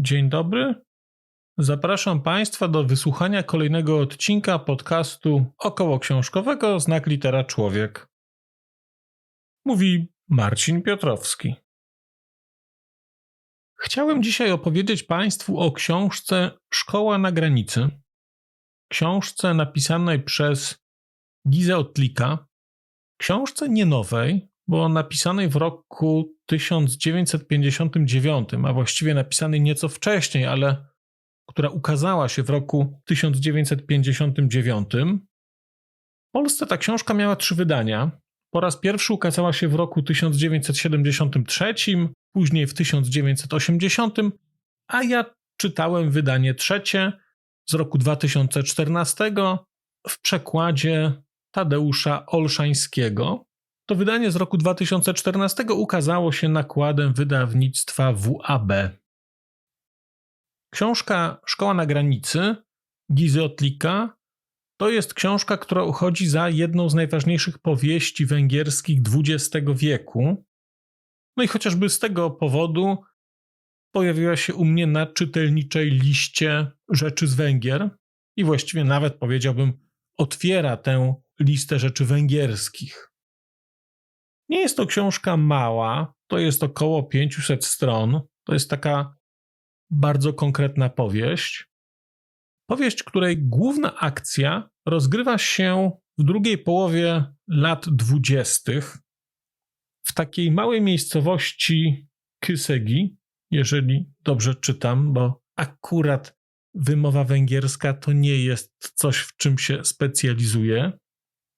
Dzień dobry. Zapraszam Państwa do wysłuchania kolejnego odcinka podcastu około książkowego Znak Litera Człowiek. Mówi Marcin Piotrowski. Chciałem dzisiaj opowiedzieć Państwu o książce Szkoła na granicy. Książce napisanej przez Gizę Otlika. Książce nie nowej, bo napisanej w roku 1959, a właściwie napisanej nieco wcześniej, ale która ukazała się w roku 1959. W Polsce ta książka miała trzy wydania. Po raz pierwszy ukazała się w roku 1973, później w 1980, a ja czytałem wydanie trzecie z roku 2014 w przekładzie Tadeusza Olszańskiego. To wydanie z roku 2014 ukazało się nakładem wydawnictwa WAB. Książka Szkoła na granicy Gizy Otlika to jest książka, która uchodzi za jedną z najważniejszych powieści węgierskich XX wieku. No i chociażby z tego powodu pojawiła się u mnie na czytelniczej liście rzeczy z Węgier i właściwie nawet powiedziałbym otwiera tę listę rzeczy węgierskich. Nie jest to książka mała, to jest około 500 stron. To jest taka bardzo konkretna powieść. Powieść, której główna akcja rozgrywa się w drugiej połowie lat dwudziestych w takiej małej miejscowości Kysegi, jeżeli dobrze czytam, bo akurat wymowa węgierska to nie jest coś, w czym się specjalizuję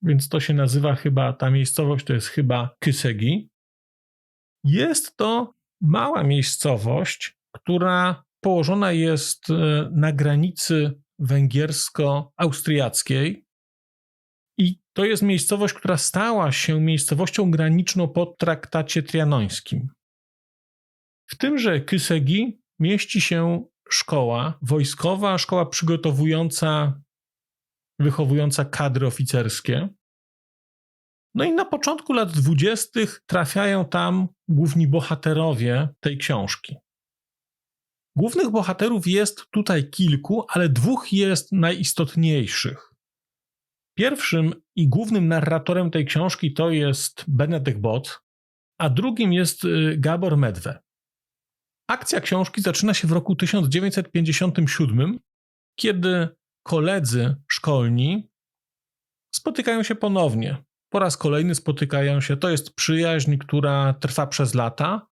więc to się nazywa chyba, ta miejscowość to jest chyba Kysegi. Jest to mała miejscowość, która położona jest e, na granicy węgiersko-austriackiej. I to jest miejscowość, która stała się miejscowością graniczną po traktacie trianońskim. W tymże Kysegi mieści się szkoła wojskowa, szkoła przygotowująca wychowująca kadry oficerskie. No i na początku lat dwudziestych trafiają tam główni bohaterowie tej książki. Głównych bohaterów jest tutaj kilku, ale dwóch jest najistotniejszych. Pierwszym i głównym narratorem tej książki to jest Benedek Bot, a drugim jest y, Gabor Medwe. Akcja książki zaczyna się w roku 1957, kiedy koledzy szkolni spotykają się ponownie. Po raz kolejny spotykają się, to jest przyjaźń, która trwa przez lata,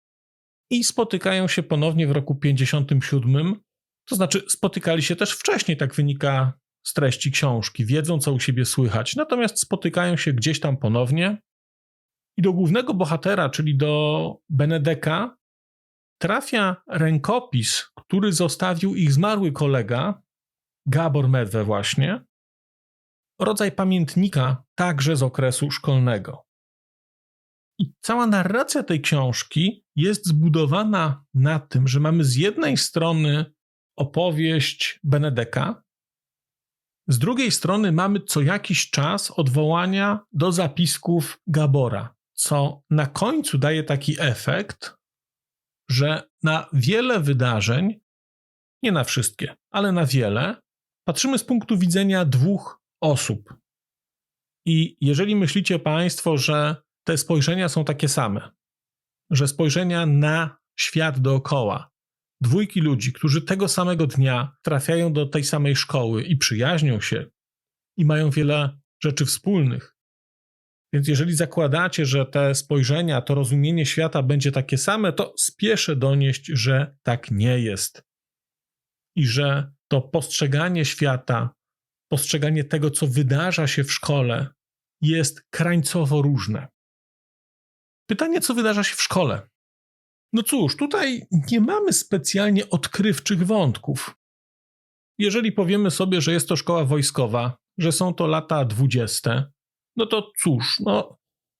i spotykają się ponownie w roku 57. To znaczy, spotykali się też wcześniej, tak wynika z treści książki, wiedzą, co u siebie słychać, natomiast spotykają się gdzieś tam ponownie. I do głównego bohatera, czyli do Benedeka, trafia rękopis, który zostawił ich zmarły kolega, Gabor Medwe właśnie, rodzaj pamiętnika także z okresu szkolnego. I cała narracja tej książki jest zbudowana na tym, że mamy z jednej strony opowieść Benedeka, z drugiej strony mamy co jakiś czas odwołania do zapisków Gabora, co na końcu daje taki efekt, że na wiele wydarzeń, nie na wszystkie, ale na wiele, patrzymy z punktu widzenia dwóch osób. I jeżeli myślicie Państwo, że te spojrzenia są takie same, że spojrzenia na świat dookoła, dwójki ludzi, którzy tego samego dnia trafiają do tej samej szkoły i przyjaźnią się i mają wiele rzeczy wspólnych. Więc jeżeli zakładacie, że te spojrzenia, to rozumienie świata będzie takie same, to spieszę donieść, że tak nie jest. I że to postrzeganie świata, postrzeganie tego, co wydarza się w szkole, jest krańcowo różne. Pytanie, co wydarza się w szkole? No cóż, tutaj nie mamy specjalnie odkrywczych wątków. Jeżeli powiemy sobie, że jest to szkoła wojskowa, że są to lata dwudzieste, no to cóż, no,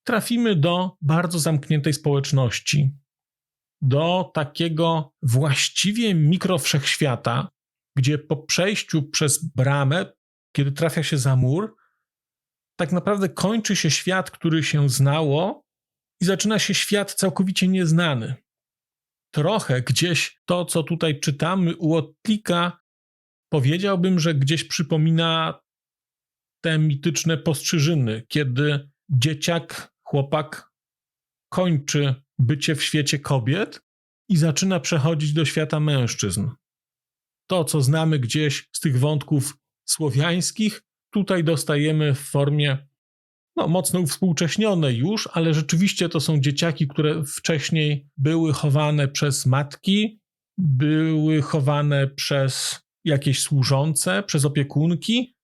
trafimy do bardzo zamkniętej społeczności, do takiego właściwie mikrowszechświata, gdzie po przejściu przez bramę, kiedy trafia się za mur, tak naprawdę kończy się świat, który się znało, i zaczyna się świat całkowicie nieznany. trochę gdzieś to, co tutaj czytamy u Otlika, powiedziałbym, że gdzieś przypomina te mityczne postrzyżyny, kiedy dzieciak, chłopak kończy bycie w świecie kobiet i zaczyna przechodzić do świata mężczyzn. To, co znamy gdzieś z tych wątków słowiańskich, tutaj dostajemy w formie no, mocno uwspółcześnionej już, ale rzeczywiście to są dzieciaki, które wcześniej były chowane przez matki, były chowane przez jakieś służące, przez opiekunki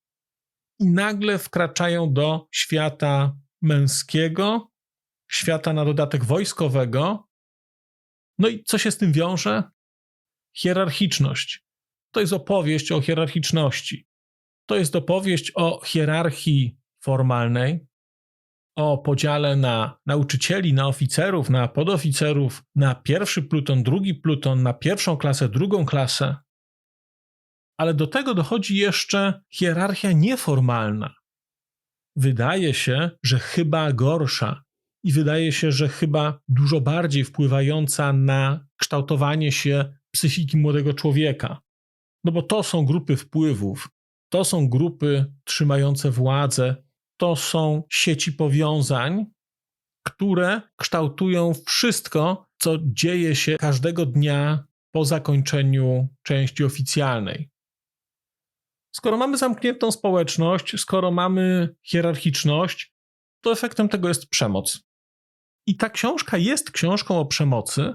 i nagle wkraczają do świata męskiego, świata na dodatek wojskowego. No i co się z tym wiąże? Hierarchiczność. To jest opowieść o hierarchiczności. To jest opowieść o hierarchii formalnej, o podziale na nauczycieli, na oficerów, na podoficerów, na pierwszy pluton, drugi pluton, na pierwszą klasę, drugą klasę. Ale do tego dochodzi jeszcze hierarchia nieformalna. Wydaje się, że chyba gorsza i wydaje się, że chyba dużo bardziej wpływająca na kształtowanie się psychiki młodego człowieka. No bo to są grupy wpływów, to są grupy trzymające władzę, to są sieci powiązań, które kształtują wszystko, co dzieje się każdego dnia po zakończeniu części oficjalnej. Skoro mamy zamkniętą społeczność, skoro mamy hierarchiczność, to efektem tego jest przemoc. I ta książka jest książką o przemocy,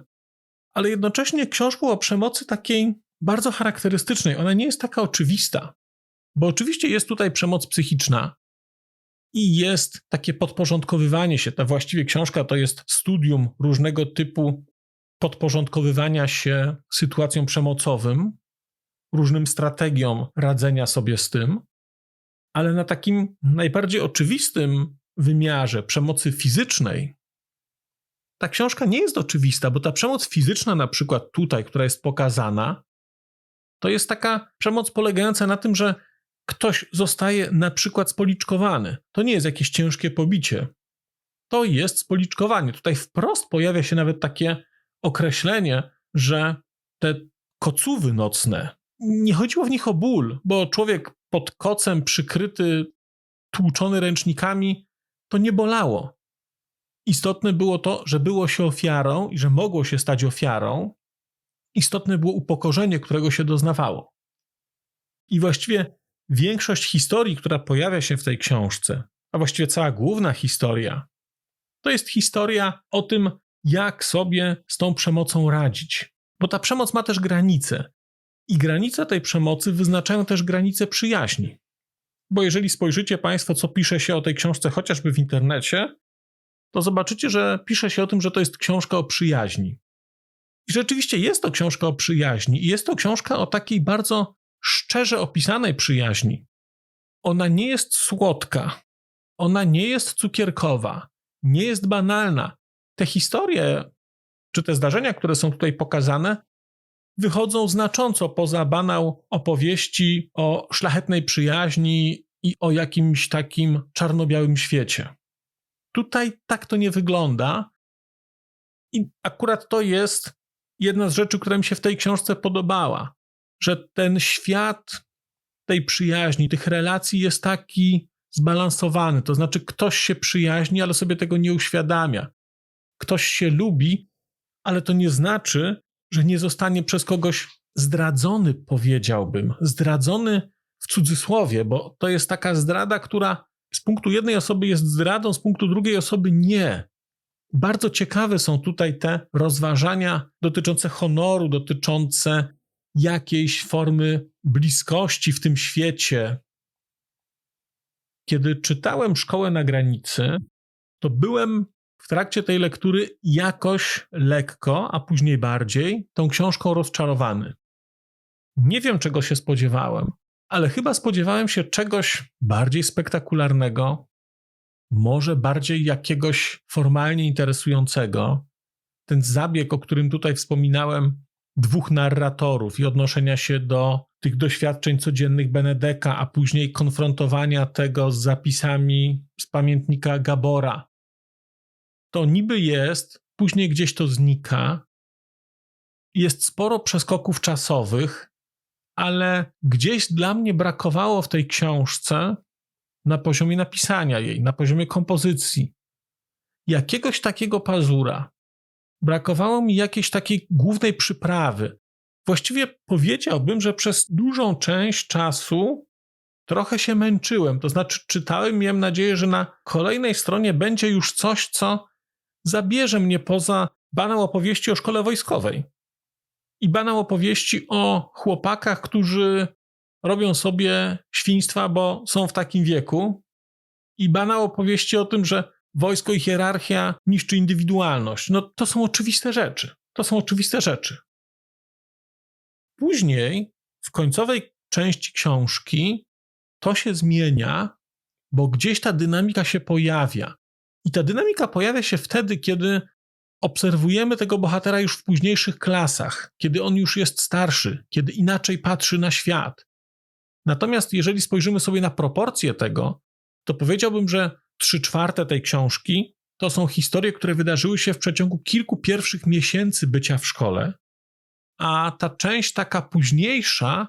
ale jednocześnie książką o przemocy takiej bardzo charakterystycznej. Ona nie jest taka oczywista, bo oczywiście jest tutaj przemoc psychiczna i jest takie podporządkowywanie się. Ta właściwie książka to jest studium różnego typu podporządkowywania się sytuacjom przemocowym, różnym strategiom radzenia sobie z tym, ale na takim najbardziej oczywistym wymiarze przemocy fizycznej, ta książka nie jest oczywista, bo ta przemoc fizyczna, na przykład tutaj, która jest pokazana, to jest taka przemoc polegająca na tym, że ktoś zostaje na przykład spoliczkowany. To nie jest jakieś ciężkie pobicie. To jest spoliczkowanie. Tutaj wprost pojawia się nawet takie określenie, że te kocuwy nocne, nie chodziło w nich o ból, bo człowiek pod kocem przykryty, tłuczony ręcznikami, to nie bolało. Istotne było to, że było się ofiarą i że mogło się stać ofiarą. Istotne było upokorzenie, którego się doznawało. I właściwie większość historii, która pojawia się w tej książce, a właściwie cała główna historia, to jest historia o tym, jak sobie z tą przemocą radzić. Bo ta przemoc ma też granice. I granice tej przemocy wyznaczają też granice przyjaźni. Bo jeżeli spojrzycie Państwo, co pisze się o tej książce chociażby w internecie, to zobaczycie, że pisze się o tym, że to jest książka o przyjaźni. I rzeczywiście jest to książka o przyjaźni, i jest to książka o takiej bardzo szczerze opisanej przyjaźni. Ona nie jest słodka, ona nie jest cukierkowa, nie jest banalna. Te historie, czy te zdarzenia, które są tutaj pokazane, wychodzą znacząco poza banał opowieści o szlachetnej przyjaźni i o jakimś takim czarno-białym świecie. Tutaj tak to nie wygląda. I akurat to jest jedna z rzeczy, która mi się w tej książce podobała że ten świat tej przyjaźni, tych relacji jest taki zbalansowany. To znaczy, ktoś się przyjaźni, ale sobie tego nie uświadamia. Ktoś się lubi, ale to nie znaczy, że nie zostanie przez kogoś zdradzony, powiedziałbym. Zdradzony w cudzysłowie, bo to jest taka zdrada, która z punktu jednej osoby jest zdradą, z punktu drugiej osoby nie. Bardzo ciekawe są tutaj te rozważania dotyczące honoru, dotyczące jakiejś formy bliskości w tym świecie. Kiedy czytałem Szkołę na granicy, to byłem w trakcie tej lektury jakoś lekko, a później bardziej tą książką rozczarowany. Nie wiem, czego się spodziewałem, ale chyba spodziewałem się czegoś bardziej spektakularnego, może bardziej jakiegoś formalnie interesującego. Ten zabieg, o którym tutaj wspominałem, dwóch narratorów i odnoszenia się do tych doświadczeń codziennych Benedeka, a później konfrontowania tego z zapisami z pamiętnika Gabora. To niby jest, później gdzieś to znika, jest sporo przeskoków czasowych, ale gdzieś dla mnie brakowało w tej książce na poziomie napisania jej, na poziomie kompozycji, jakiegoś takiego pazura. Brakowało mi jakiejś takiej głównej przyprawy. Właściwie powiedziałbym, że przez dużą część czasu trochę się męczyłem. To znaczy, czytałem miałem nadzieję, że na kolejnej stronie będzie już coś, co zabierze mnie poza banał opowieści o szkole wojskowej i banał opowieści o chłopakach, którzy robią sobie świństwa, bo są w takim wieku, i banał opowieści o tym, że wojsko i hierarchia niszczy indywidualność. No to są oczywiste rzeczy. To są oczywiste rzeczy. Później, w końcowej części książki, to się zmienia, bo gdzieś ta dynamika się pojawia. I ta dynamika pojawia się wtedy, kiedy obserwujemy tego bohatera już w późniejszych klasach, kiedy on już jest starszy, kiedy inaczej patrzy na świat. Natomiast jeżeli spojrzymy sobie na proporcje tego, to powiedziałbym, że trzy czwarte tej książki to są historie, które wydarzyły się w przeciągu kilku pierwszych miesięcy bycia w szkole, a ta część taka późniejsza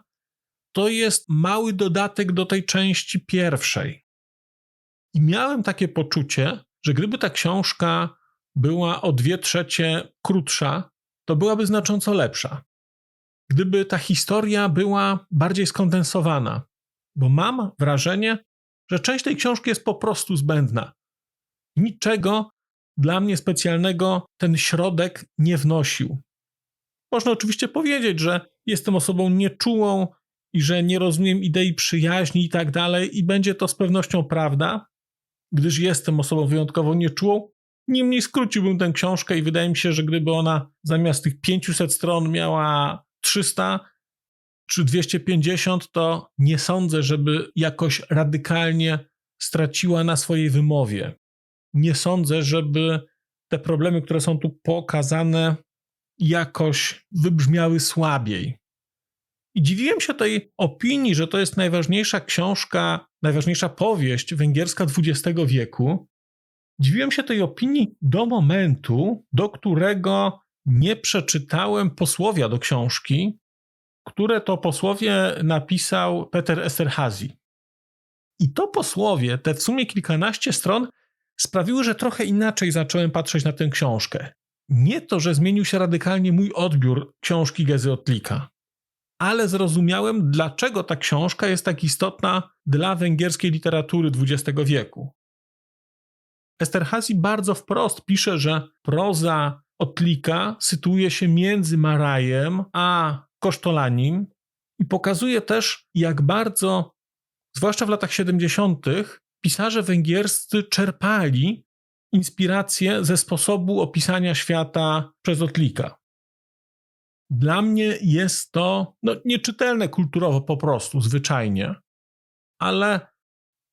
to jest mały dodatek do tej części pierwszej. I miałem takie poczucie, że gdyby ta książka była o dwie trzecie krótsza, to byłaby znacząco lepsza. Gdyby ta historia była bardziej skondensowana, bo mam wrażenie, że część tej książki jest po prostu zbędna. Niczego dla mnie specjalnego ten środek nie wnosił. Można oczywiście powiedzieć, że jestem osobą nieczułą i że nie rozumiem idei przyjaźni i tak dalej, i będzie to z pewnością prawda, gdyż jestem osobą wyjątkowo nieczułą. Niemniej skróciłbym tę książkę i wydaje mi się, że gdyby ona zamiast tych 500 stron miała 300 czy 250, to nie sądzę, żeby jakoś radykalnie straciła na swojej wymowie. Nie sądzę, żeby te problemy, które są tu pokazane, jakoś wybrzmiały słabiej. I dziwiłem się tej opinii, że to jest najważniejsza książka, najważniejsza powieść węgierska XX wieku. Dziwiłem się tej opinii do momentu, do którego nie przeczytałem posłowia do książki, które to posłowie napisał Peter Esterhazy. I to posłowie, te w sumie kilkanaście stron, sprawiły, że trochę inaczej zacząłem patrzeć na tę książkę. Nie to, że zmienił się radykalnie mój odbiór książki Gezy Otlika, ale zrozumiałem, dlaczego ta książka jest tak istotna dla węgierskiej literatury XX wieku. Esterhazy bardzo wprost pisze, że proza Otlika sytuuje się między Marajem a Kosztolanim i pokazuje też, jak bardzo, zwłaszcza w latach 70., pisarze węgierscy czerpali inspirację ze sposobu opisania świata przez Otlika. Dla mnie jest to no, nieczytelne kulturowo po prostu, zwyczajnie, ale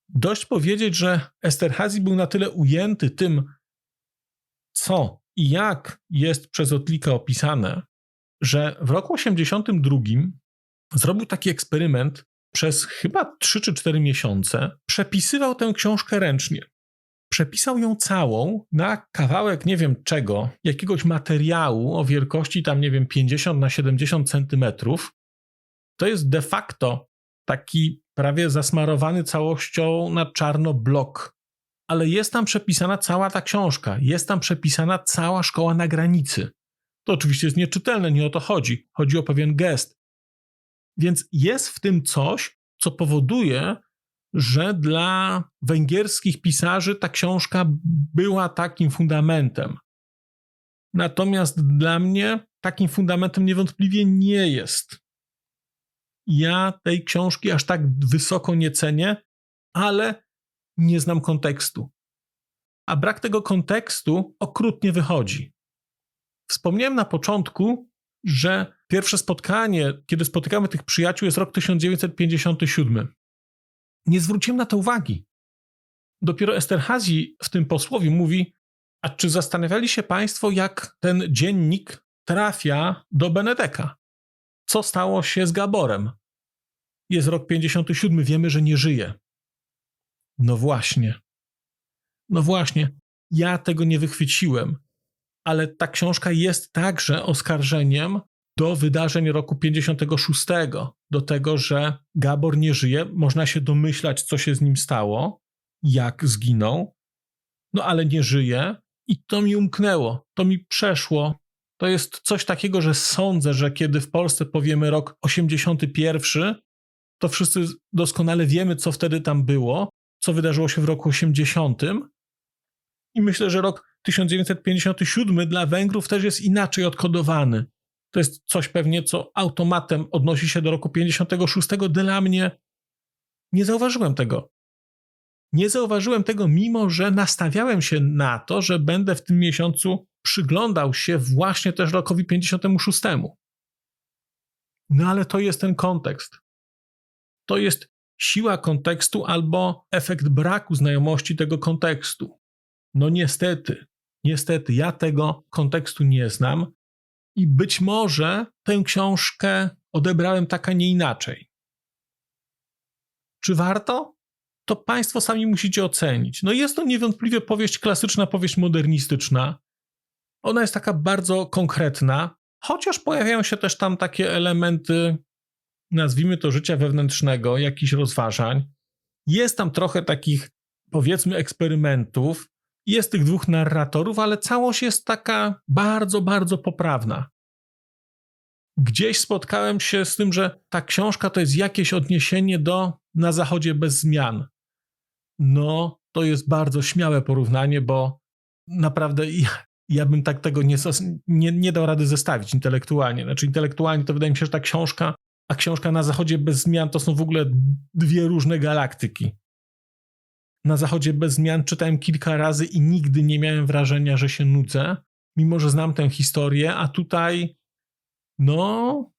dość powiedzieć, że Esterhazy był na tyle ujęty tym, co jak jest przez Otlika opisane, że w roku 82 zrobił taki eksperyment przez chyba 3 czy 4 miesiące, przepisywał tę książkę ręcznie. Przepisał ją całą na kawałek nie wiem czego, jakiegoś materiału o wielkości tam nie wiem 50 na 70 centymetrów. To jest de facto taki prawie zasmarowany całością na czarno blok. Ale jest tam przepisana cała ta książka, jest tam przepisana cała szkoła na granicy. To oczywiście jest nieczytelne, nie o to chodzi. Chodzi o pewien gest. Więc jest w tym coś, co powoduje, że dla węgierskich pisarzy ta książka była takim fundamentem. Natomiast dla mnie takim fundamentem niewątpliwie nie jest. Ja tej książki aż tak wysoko nie cenię, ale nie znam kontekstu. A brak tego kontekstu okrutnie wychodzi. Wspomniałem na początku, że pierwsze spotkanie, kiedy spotykamy tych przyjaciół, jest rok 1957. Nie zwróciłem na to uwagi. Dopiero Esterhazy w tym posłowie mówi: A czy zastanawiali się Państwo, jak ten dziennik trafia do Benedeka? Co stało się z Gaborem? Jest rok 57, wiemy, że nie żyje. No właśnie. No właśnie. Ja tego nie wychwyciłem ale ta książka jest także oskarżeniem do wydarzeń roku 56, do tego, że Gabor nie żyje. Można się domyślać, co się z nim stało, jak zginął, no ale nie żyje i to mi umknęło, to mi przeszło. To jest coś takiego, że sądzę, że kiedy w Polsce powiemy rok 81, to wszyscy doskonale wiemy, co wtedy tam było, co wydarzyło się w roku 80. I myślę, że rok 1957 dla Węgrów też jest inaczej odkodowany. To jest coś pewnie, co automatem odnosi się do roku 56. Dla mnie nie zauważyłem tego. Nie zauważyłem tego, mimo że nastawiałem się na to, że będę w tym miesiącu przyglądał się właśnie też rokowi 56. No ale to jest ten kontekst. To jest siła kontekstu albo efekt braku znajomości tego kontekstu. No niestety, niestety, ja tego kontekstu nie znam i być może tę książkę odebrałem tak, a nie inaczej. Czy warto? To Państwo sami musicie ocenić. No jest to niewątpliwie powieść klasyczna, powieść modernistyczna. Ona jest taka bardzo konkretna, chociaż pojawiają się też tam takie elementy, nazwijmy to życia wewnętrznego, jakichś rozważań. Jest tam trochę takich, powiedzmy, eksperymentów. Jest tych dwóch narratorów, ale całość jest taka bardzo, bardzo poprawna. Gdzieś spotkałem się z tym, że ta książka to jest jakieś odniesienie do Na Zachodzie bez zmian. No, to jest bardzo śmiałe porównanie, bo naprawdę ja, ja bym tak tego nie, nie, nie dał rady zestawić intelektualnie. Znaczy, intelektualnie to wydaje mi się, że ta książka, a książka na Zachodzie bez zmian to są w ogóle dwie różne galaktyki. Na Zachodzie bez zmian czytałem kilka razy i nigdy nie miałem wrażenia, że się nudzę, mimo że znam tę historię, a tutaj no,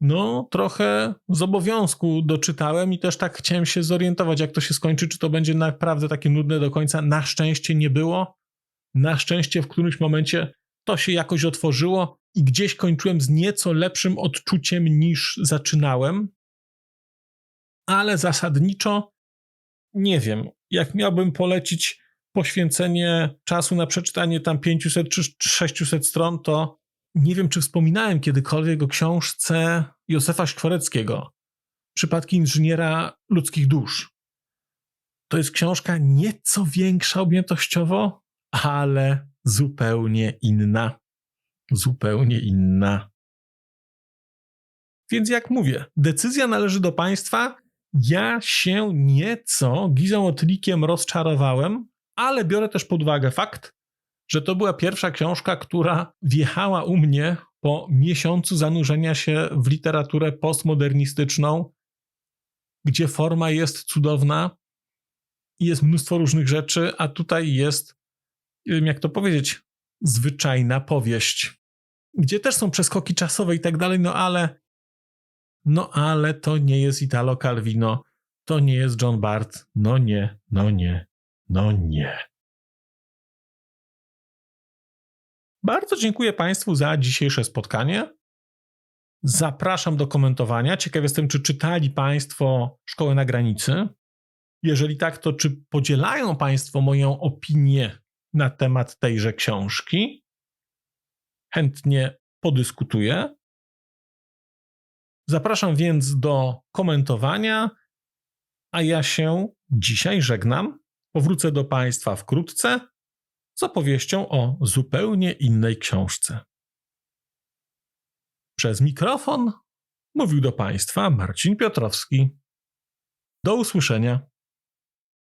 no, trochę z obowiązku doczytałem i też tak chciałem się zorientować, jak to się skończy, czy to będzie naprawdę takie nudne do końca. Na szczęście nie było. Na szczęście w którymś momencie to się jakoś otworzyło i gdzieś kończyłem z nieco lepszym odczuciem niż zaczynałem. Ale zasadniczo nie wiem, jak miałbym polecić poświęcenie czasu na przeczytanie tam 500 czy 600 stron, to nie wiem, czy wspominałem kiedykolwiek o książce Józefa Szkwareckiego Przypadki inżyniera ludzkich dusz. To jest książka nieco większa objętościowo, ale zupełnie inna. Zupełnie inna. Więc jak mówię, decyzja należy do państwa. Ja się nieco gizomotlikiem rozczarowałem, ale biorę też pod uwagę fakt, że to była pierwsza książka, która wjechała u mnie po miesiącu zanurzenia się w literaturę postmodernistyczną, gdzie forma jest cudowna i jest mnóstwo różnych rzeczy, a tutaj jest, nie wiem jak to powiedzieć, zwyczajna powieść, gdzie też są przeskoki czasowe i tak dalej, no ale no ale to nie jest Italo Calvino, to nie jest John Bart, no nie, no nie, no nie. Bardzo dziękuję Państwu za dzisiejsze spotkanie. Zapraszam do komentowania. Ciekaw jestem, czy czytali Państwo Szkołę na granicy. Jeżeli tak, to czy podzielają Państwo moją opinię na temat tejże książki? Chętnie podyskutuję. Zapraszam więc do komentowania, a ja się dzisiaj żegnam. Powrócę do Państwa wkrótce z opowieścią o zupełnie innej książce. Przez mikrofon mówił do Państwa Marcin Piotrowski. Do usłyszenia.